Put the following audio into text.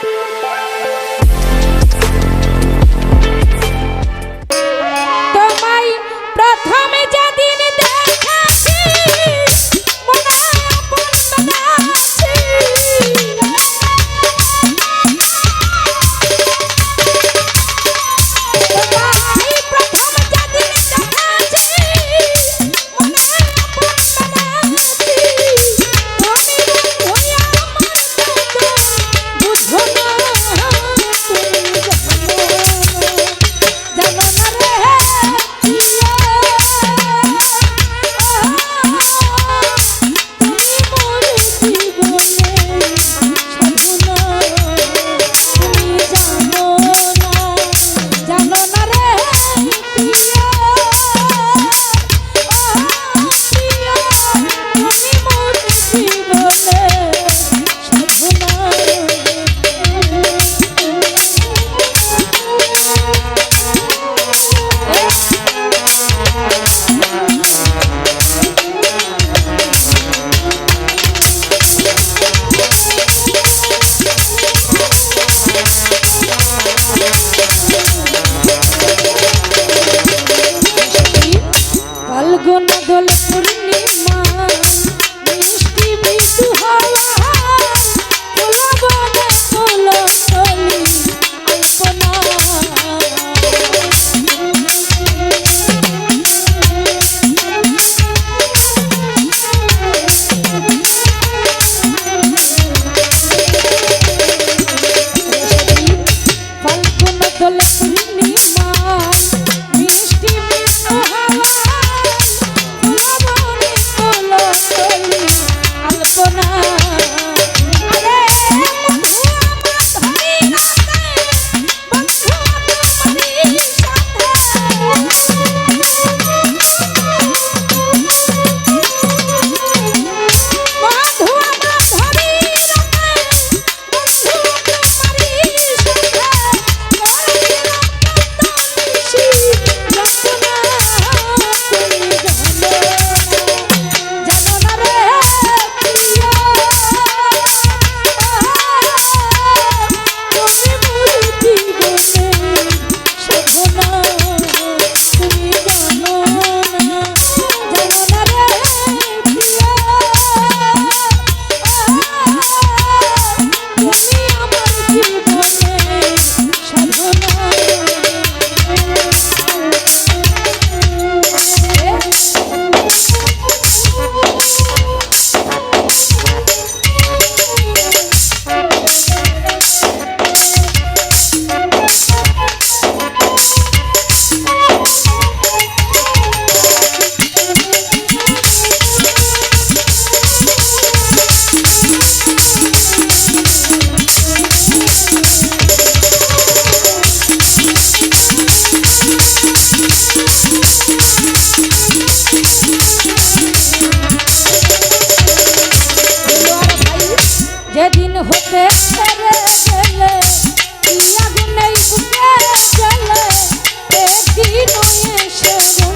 Bye. যেদিন হতে ছেড়ে গেলে আগুন বুকে চলে একদিন এসে